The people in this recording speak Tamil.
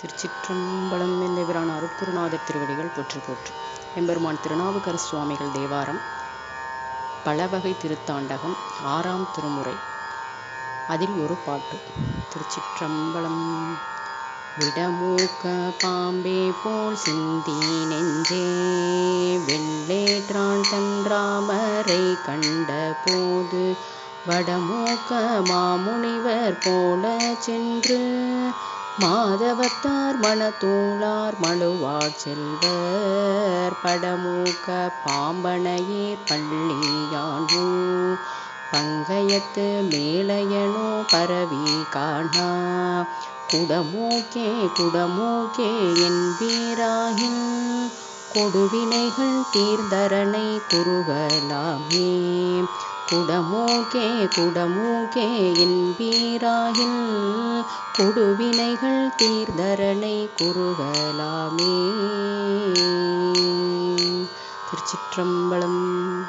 திருச்சிற்றம்பலம் எந்தபிரான் அருட்குருநாதர் திருவடிகள் போற்று போற்று. எம்பெருமான் திருநாவுக்கர சுவாமிகள் தேவாரம் பலவகை திருத்தாண்டகம் ஆறாம் திருமுறை. அதில் ஒரு பாட்டு திருச்சிற்றம்பலம் விடமூக்க பாம்பே போல் சிந்தி நெஞ்சே வெள்ளேற்றான் தன்றாமரை கண்ட போது வடமூக்க மாமுனிவர் போல சென்று மாதவத்தார் மணத்தூளார் மழுவார் செல்வர் படமூக்க பாம்பனையே பள்ளியானோ பங்கயத்து மேலையனோ பரவி காணா. குடமூக்கே குடமூக்கே என்பீராகின் கொடுவினைகள் தீர்ந்தரனை குறுகலாமே. குடமூக்கே குடமூக்கே என்பீராகில் கொடுவினைகள் தீர்தரனை குறுகலாமே. திருச்சிற்றம்பலம்.